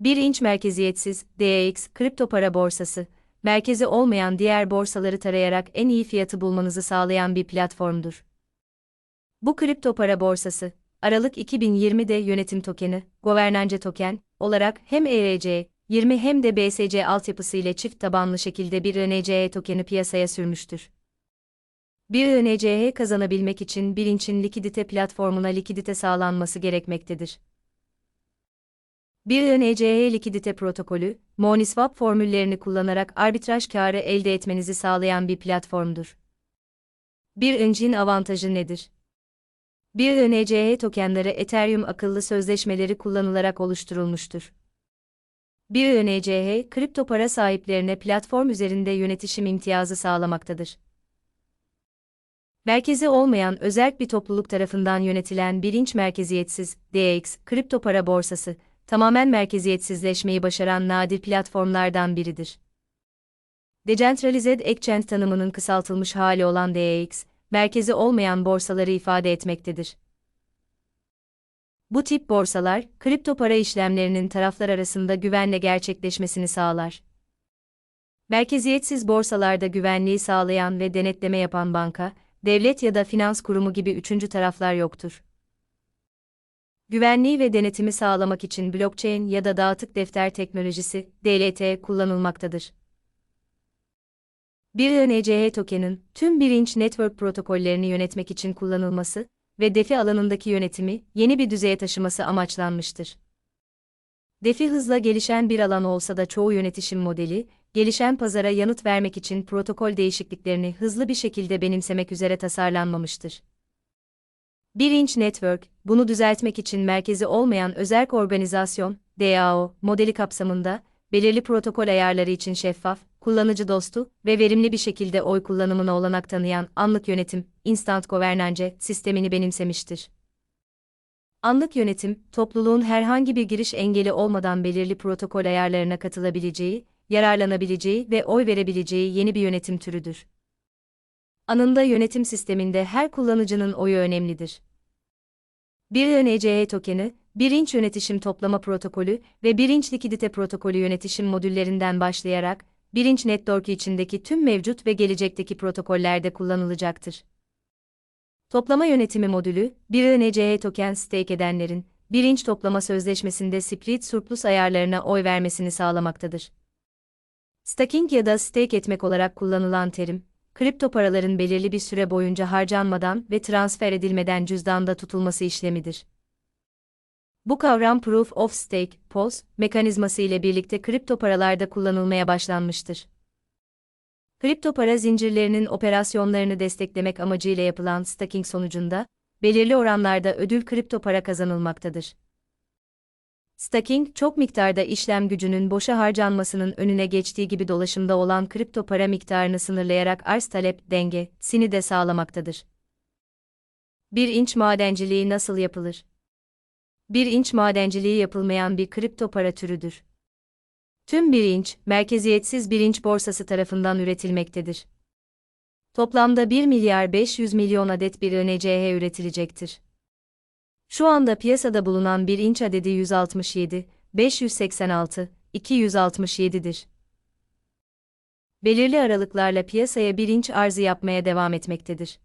1 inç merkeziyetsiz DX kripto para borsası, merkezi olmayan diğer borsaları tarayarak en iyi fiyatı bulmanızı sağlayan bir platformdur. Bu kripto para borsası, Aralık 2020'de yönetim tokeni, governance token olarak hem ERC 20 hem de BSC altyapısı ile çift tabanlı şekilde bir RNCE tokeni piyasaya sürmüştür. Bir RNCE kazanabilmek için bir inçin likidite platformuna likidite sağlanması gerekmektedir. Bir RNCE likidite protokolü, Moniswap formüllerini kullanarak arbitraj karı elde etmenizi sağlayan bir platformdur. Bir öncinin avantajı nedir? Bir RNCE tokenleri Ethereum akıllı sözleşmeleri kullanılarak oluşturulmuştur. Bir RNCE, kripto para sahiplerine platform üzerinde yönetişim imtiyazı sağlamaktadır. Merkezi olmayan özerk bir topluluk tarafından yönetilen bilinç merkeziyetsiz DX kripto para borsası, tamamen merkeziyetsizleşmeyi başaran nadir platformlardan biridir. Decentralized Exchange tanımının kısaltılmış hali olan DEX, merkezi olmayan borsaları ifade etmektedir. Bu tip borsalar, kripto para işlemlerinin taraflar arasında güvenle gerçekleşmesini sağlar. Merkeziyetsiz borsalarda güvenliği sağlayan ve denetleme yapan banka, devlet ya da finans kurumu gibi üçüncü taraflar yoktur. Güvenliği ve denetimi sağlamak için blockchain ya da dağıtık defter teknolojisi, DLT kullanılmaktadır. Bir RNCE token'ın tüm birinç network protokollerini yönetmek için kullanılması ve DeFi alanındaki yönetimi yeni bir düzeye taşıması amaçlanmıştır. DeFi hızla gelişen bir alan olsa da çoğu yönetişim modeli, gelişen pazara yanıt vermek için protokol değişikliklerini hızlı bir şekilde benimsemek üzere tasarlanmamıştır. Bir inç network, bunu düzeltmek için merkezi olmayan özerk organizasyon, DAO, modeli kapsamında, belirli protokol ayarları için şeffaf, kullanıcı dostu ve verimli bir şekilde oy kullanımına olanak tanıyan anlık yönetim, instant governance sistemini benimsemiştir. Anlık yönetim, topluluğun herhangi bir giriş engeli olmadan belirli protokol ayarlarına katılabileceği, yararlanabileceği ve oy verebileceği yeni bir yönetim türüdür. Anında yönetim sisteminde her kullanıcının oyu önemlidir. Bir RNCE tokeni, birinç yönetişim toplama protokolü ve birinç likidite protokolü yönetişim modüllerinden başlayarak, birinç network içindeki tüm mevcut ve gelecekteki protokollerde kullanılacaktır. Toplama yönetimi modülü, bir RNCE token stake edenlerin, birinç toplama sözleşmesinde split surplus ayarlarına oy vermesini sağlamaktadır. Staking ya da stake etmek olarak kullanılan terim, kripto paraların belirli bir süre boyunca harcanmadan ve transfer edilmeden cüzdanda tutulması işlemidir. Bu kavram Proof of Stake, POS, mekanizması ile birlikte kripto paralarda kullanılmaya başlanmıştır. Kripto para zincirlerinin operasyonlarını desteklemek amacıyla yapılan staking sonucunda, belirli oranlarda ödül kripto para kazanılmaktadır. Staking, çok miktarda işlem gücünün boşa harcanmasının önüne geçtiği gibi dolaşımda olan kripto para miktarını sınırlayarak arz-talep dengesini de sağlamaktadır. Bir inç madenciliği nasıl yapılır? Bir inç madenciliği yapılmayan bir kripto para türüdür. Tüm bir inç, merkeziyetsiz bir inç borsası tarafından üretilmektedir. Toplamda 1 milyar 500 milyon adet bir NCH üretilecektir. Şu anda piyasada bulunan bir inç adedi 167, 586, 267'dir. Belirli aralıklarla piyasaya bir inç arzı yapmaya devam etmektedir.